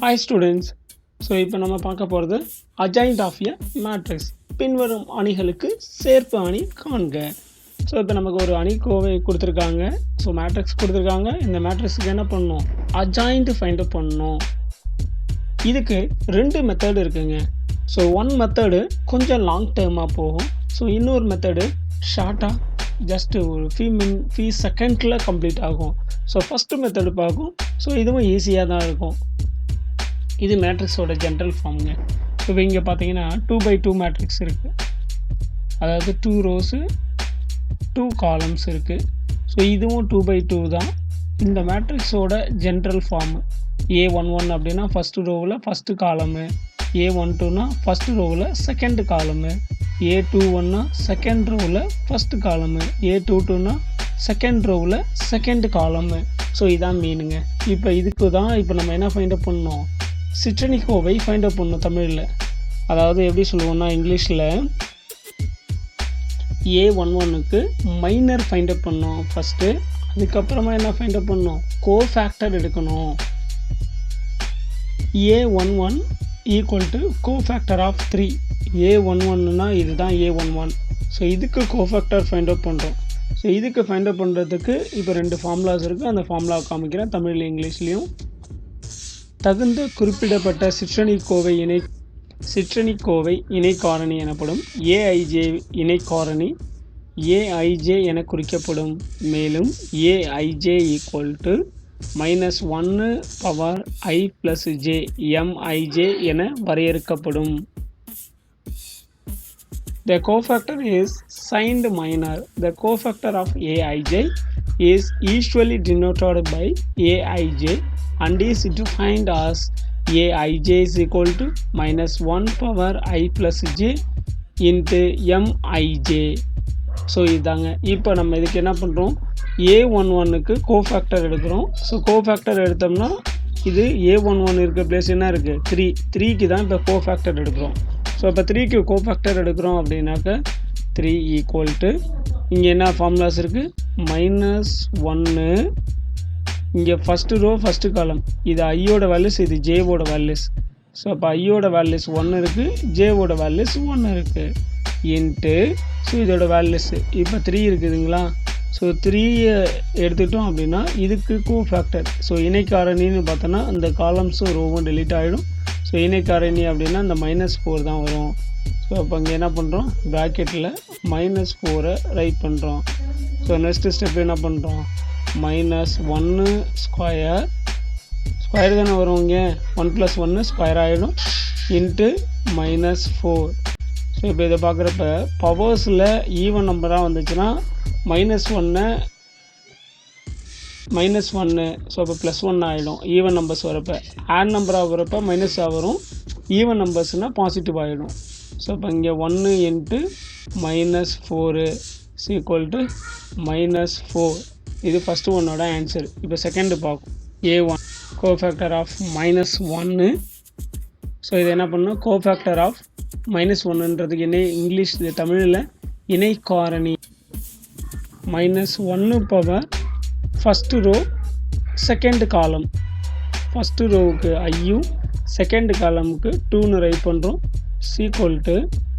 Hi students so இப்போ நம்ம பார்க்க போகிறது அஜாயிண்ட் ஆஃப் எ மேட்ரிக்ஸ் பின்வரும் அணிகளுக்கு சேர்ப்பு அணி காண்க. ஸோ இப்போ நமக்கு ஒரு அணி கோவை கொடுத்துருக்காங்க. ஸோ மேட்ரிக்ஸ் கொடுத்துருக்காங்க. இந்த மேட்ரிக்ஸுக்கு என்ன பண்ணணும் அஜாயிண்ட் ஃபைண்ட் பண்ணணும் இதுக்கு ரெண்டு மெத்தடு இருக்குங்க. ஸோ ஒன் மெத்தடு கொஞ்சம் லாங் டேர்மாக போகும். ஸோ இன்னொரு மெத்தடு ஷார்ட்டாக ஜஸ்ட்டு ஒரு ஃபீ மின் ஃபீ செகண்டில் கம்ப்ளீட் ஆகும். ஸோ ஃபஸ்ட்டு மெத்தடு பார்க்கும். ஸோ இதுவும் ஈஸியாக தான் இருக்கும். இது மேட்ரிக்ஸோட ஜென்ரல் ஃபார்முங்க இப்போ இங்கே பார்த்தீங்கன்னா டூ பை டூ மேட்ரிக்ஸ் இருக்குது அதாவது டூ ரோஸு டூ காலம்ஸ் இருக்குது ஸோ இதுவும் டூ பை டூ தான். இந்த மேட்ரிக்ஸோட general form a one one அப்படின்னா ஃபஸ்ட்டு ரோவில் ஃபஸ்ட்டு காலமு ஏ ஒன் டூனா ஃபஸ்ட்டு ரோவில் செகண்ட் காலமு ஏ டூ ஒன்னா செகண்ட் ரோவில் ஃபஸ்ட்டு காலமு ஏ டூ டூனா செகண்ட் ரோவில் செகண்ட் காலமு ஸோ இதான் மீனுங்க இப்போ இதுக்கு தான் இப்போ நம்ம என்ன ஃபைண்ட் அப் பண்ணோம்? சிற்றனிக்கோவை ஃபைண்ட் அப் பண்ணணும் தமிழில். அதாவது எப்படி சொல்லுவோம்னா இங்கிலீஷில் ஏ ஒன் ஒன்னுக்கு மைனர் ஃபைண்ட் அப் பண்ணோம் ஃபஸ்ட்டு அதுக்கப்புறமா என்ன ஃபைண்ட் அப் பண்ணோம்? கோ ஃபேக்டர் எடுக்கணும். A one one equal to cofactor of three a one ஒன்னுனா இதுதான் ஏ ஒன் ஒன் ஸோ இதுக்கு கோ ஃபேக்டர் ஃபைண்ட் அவுட் பண்ணுறோம் ஸோ இதுக்கு ஃபைண்ட் அவுட் பண்ணுறதுக்கு இப்போ ரெண்டு ஃபார்முலாஸ் இருக்குது அந்த ஃபார்முலாவை காமிக்கிறேன் தமிழ் இங்கிலீஷ்லேயும். தகுந்த குறிப்பிடப்பட்ட சிற்றணிக்கோவை இணை சிற்றணிக்கோவை இணைக்காரணி எனப்படும் ஏஐஜே இணைக்காரணி ஏஐஜே என குறிக்கப்படும் மேலும் a i j equal to minus ஒன்று power i plus j m i j என வரையறுக்கப்படும் The cofactor is signed minor. The cofactor of Aij is usually denoted by Aij and is defined as Aij is equal to minus 1 power i plus j into Mij. So இதாங்க. இப்போ நம்ம இதுக்கு என்ன பண்ணுறோம் A one ஒன்னுக்கு cofactor எடுக்கிறோம். So cofactor எடுத்தோம்னா இது ஏ ஒன் ஒன் இருக்க பிளேஸ் என்ன இருக்குது த்ரீ த்ரீக்கு தான் இப்போ கோஃபேக்டர் எடுக்கிறோம். ஸோ இப்போ த்ரீக்கு கோஃபேக்டர் எடுக்கிறோம் அப்படின்னாக்க த்ரீ ஈக்குவல் டு இங்கே என்ன ஃபார்முலாஸ் இருக்குது மைனஸ் ஒன்று இங்கே ஃபஸ்ட்டு ரோ ஃபஸ்ட்டு காலம் இது ஐயோட வேல்யூஸ் இது ஜேவோட வேல்யூஸ் ஸோ அப்போ ஐயோட வேல்யூஸ் ஒன்று இருக்குது ஜேவோட வேல்யூஸ் ஒன்று இருக்குது இன்ட்டு ஸோ இதோட வேல்யூஸு இப்போ த்ரீ இருக்குதுங்களா? ஸோ த்ரீயை எடுத்துட்டோம் அப்படின்னா இதுக்கு கோ ஃபேக்டர் ஸோ இணைக்காரணின்னு பார்த்தோன்னா அந்த காலம்ஸும் ரோவும் டெலீட் ஆகிடும் ஸோ இணைக்காரணி அப்படின்னா அந்த மைனஸ் ஃபோர் தான் வரும். ஸோ அப்போ அங்கே என்ன பண்ணுறோம் ப்ராக்கெட்டில் மைனஸ் ஃபோரை ரைட் பண்ணுறோம் ஸோ நெக்ஸ்ட்டு ஸ்டெப் என்ன பண்ணுறோம் மைனஸ் ஒன்று ஸ்கொயர் ஸ்கொயர் தானே வரும் இங்கே? ஒன் ப்ளஸ் ஒன்று ஸ்கொயர் ஆகிடும் இன்ட்டு மைனஸ் ஃபோர் ஸோ இப்போ இதை பார்க்குறப்ப பவர்ஸில் ஈவன் நம்பராக வந்துச்சுன்னா மைனஸ் ஒன்று மைனஸ் ஒன்று ஸோ இப்போ ப்ளஸ் ஒன் ஆகிடும் ஈவன் நம்பர்ஸ் வரப்போ ஆட் நம்பராக வரப்போ மைனஸாக வரும். ஈவன் நம்பர்ஸ்னால் பாசிட்டிவ் ஆகிடும் ஸோ இப்போ இங்கே ஒன்று into minus four equal to minus four இது ஃபஸ்ட்டு ஒன்னோட ஆன்சர் இப்போ செகண்டு பார்க்கும். A one cofactor of minus ஒன்று ஸோ இது என்ன பண்ணணும்? கோஃபேக்டர் ஆஃப் மைனஸ் ஒன்றுன்றதுக்கு இணை இங்கிலீஷ் தமிழில் இணை காரணி. மைனஸ் ஒன்று power first row second column first ரோவுக்கு ஐயும் செகண்ட் காலமுக்கு டூன்னு ரைட் பண்ணுறோம் சீக்வல் டு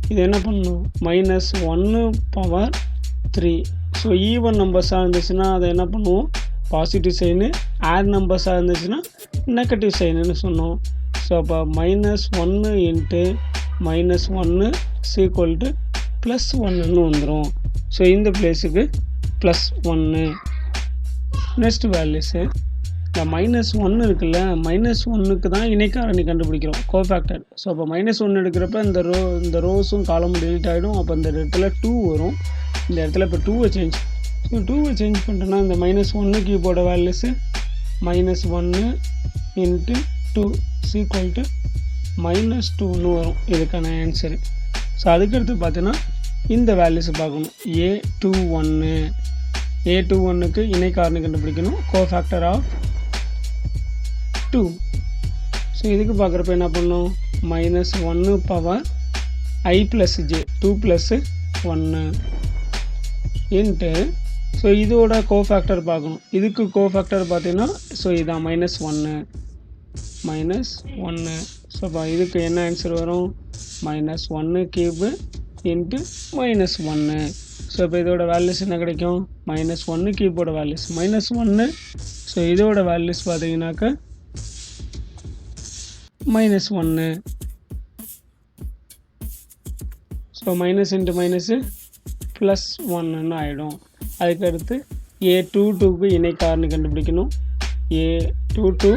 இது என்ன பண்ணணும் மைனஸ் ஒன்று பவர் த்ரீ ஸோ ஈவன் நம்பர்ஸாக இருந்துச்சுன்னா அதை என்ன பண்ணுவோம் பாசிட்டிவ் சைனு ஆட் நம்பர்ஸாக இருந்துச்சுன்னா நெகட்டிவ் சைனுன்னு சொன்னோம். ஸோ அப்போ மைனஸ் ஒன்று இன்ட்டு மைனஸ் ஒன்று சீக்வல் டு ப்ளஸ் ஒன்றுன்னு வந்துடும் ஸோ இந்த பிளேஸுக்கு ப்ளஸ் ஒன்று நெக்ஸ்ட் வேல்யூஸு இந்த மைனஸ் ஒன்று இருக்குல்ல மைனஸ் ஒன்றுக்கு தான் இணைக்காரணி கண்டுபிடிக்கிறோம் கோஃபேக்டர் ஸோ அப்போ மைனஸ் ஒன்று எடுக்கிறப்ப இந்த ரோ இந்த ரோஸும் காலமும் டெலிட் ஆகிடும் அப்போ இந்த இடத்துல டூ வரும். இந்த இடத்துல இப்போ டூவை சேஞ்ச் ஸோ டூவை சேஞ்ச் பண்ணிட்டோன்னா இந்த மைனஸ் ஒன்று கீபோர்ட வேல்யூஸு மைனஸ் ஒன்று into two equal to minus டூன்னு வரும். இதுக்கான ஆன்சரு ஸோ அதுக்கடுத்து பார்த்தீங்கன்னா இந்த வேல்யூஸை பார்க்கணும். ஏ டூ ஒன்று ஏ டூ ஒன்றுக்கு இணை காரணம் கண்டுபிடிக்கணும். கோஃபேக்டர் ஆஃப் டூ ஸோ இதுக்கு பார்க்குறப்ப என்ன பண்ணும் மைனஸ் ஒன்று power i plus j two plus ஒன்று இன்ட்டு ஸோ இதோட கோஃபேக்டர் பார்க்கணும். இதுக்கு கோஃபேக்டர் பார்த்தீங்கன்னா ஸோ இதான் மைனஸ் ஒன்று மைனஸ் ஒன்று ஸோ அப்போ இதுக்கு என்ன ஆன்சர் வரும்? மைனஸ் ஒன்று கியூபு இன்ட்டு மைனஸ் ஒன்று ஸோ இப்போ இதோட வேல்யூஸ் என்ன கிடைக்கும்? மைனஸ் ஒன்று கியூபோட வேல்யூஸ் மைனஸ் ஒன்று ஸோ இதோட வேல்யூஸ் பார்த்தீங்கன்னாக்கா மைனஸ் ஒன்று so minus into minus plus ஒன்றுன்னு ஆகிடும் அதுக்கடுத்து ஏ டூ டூக்கு இணைக்காரன்னு கண்டுபிடிக்கணும். A two two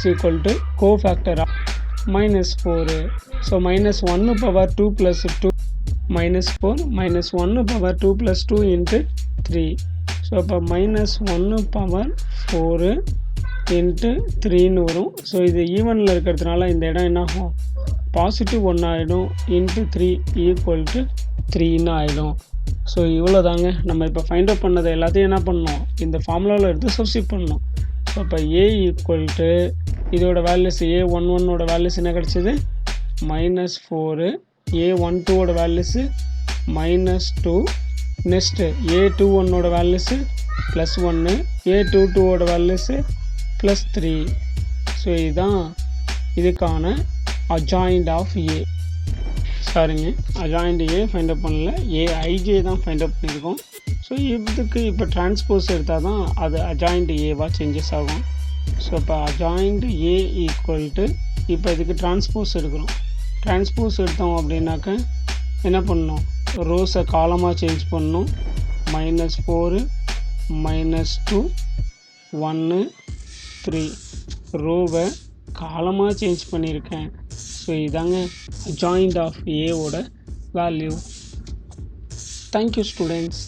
equal to cofactor minus four so minus ஒன்று power two plus two minus four minus ஒன்று power two plus two into three so இப்போ மைனஸ் ஒன்று பவர் ஃபோரு இன்ட்டு த்ரீன்னு வரும். ஸோ இது ஈவனில் இருக்கிறதுனால இந்த இடம் என்ன ஆகும் பாசிட்டிவ் ஒன் ஆகிடும் இன்ட்டு த்ரீ ஈக்குவல் டு த்ரீன்னு ஆகிடும் ஸோ இவ்வளோ தாங்க நம்ம இப்போ ஃபைண்ட் அவுட் பண்ணதை எல்லாத்தையும் என்ன பண்ணணும்? இந்த ஃபார்முலாவில் எடுத்து சப்ஸ்டியூட் பண்ணணும். ஸோ இப்போ ஏ ஈக்குவல் டு இதோட வேல்யூஸ் ஏ ஒன் ஒன்னோட வேல்யூஸ் என்ன கிடச்சிது? மைனஸ் ஃபோரு ஏ ஒன் டூவோட values minus two next A two ஒன்னோட வேல்யூஸு ப்ளஸ் ஒன்று ஏ டூ டூவோட வேல்யூஸு ப்ளஸ் த்ரீ ஸோ இதுதான் இதுக்கான அஜாயிண்ட் ஆஃப் ஏ சாரிங்க அஜாயிண்ட் ஏ ஃபைண்ட் அப் பண்ணல. ஏ ஐஜே தான் ஃபைண்ட் அப் பண்ணியிருக்கோம். ஸோ இதுக்கு இப்போ டிரான்ஸ்போஸ் எடுத்தால் தான் அது அஜாயிண்ட் ஏவாக சேஞ்சஸ் ஆகும். ஸோ இப்போ அஜாயிண்ட் ஏ ஈக்குவல் டு இப்போ இதுக்கு டிரான்ஸ்போஸ் எடுக்கிறோம். டிரான்ஸ்போஸ் எடுத்தோம் அப்படின்னாக்க என்ன பண்ணணும்? ரோஸை காலமாக சேஞ்ச் பண்ணணும். மைனஸ் ஃபோரு மைனஸ் டூ ஒன்று த்ரீ ரோவை காலமாக சேஞ்ச் பண்ணியிருக்கேன். ஸோ இதாங்க ஜாயிண்ட் ஆஃப் ஏவோட வேல்யூ தேங்க்யூ ஸ்டூடெண்ட்ஸ்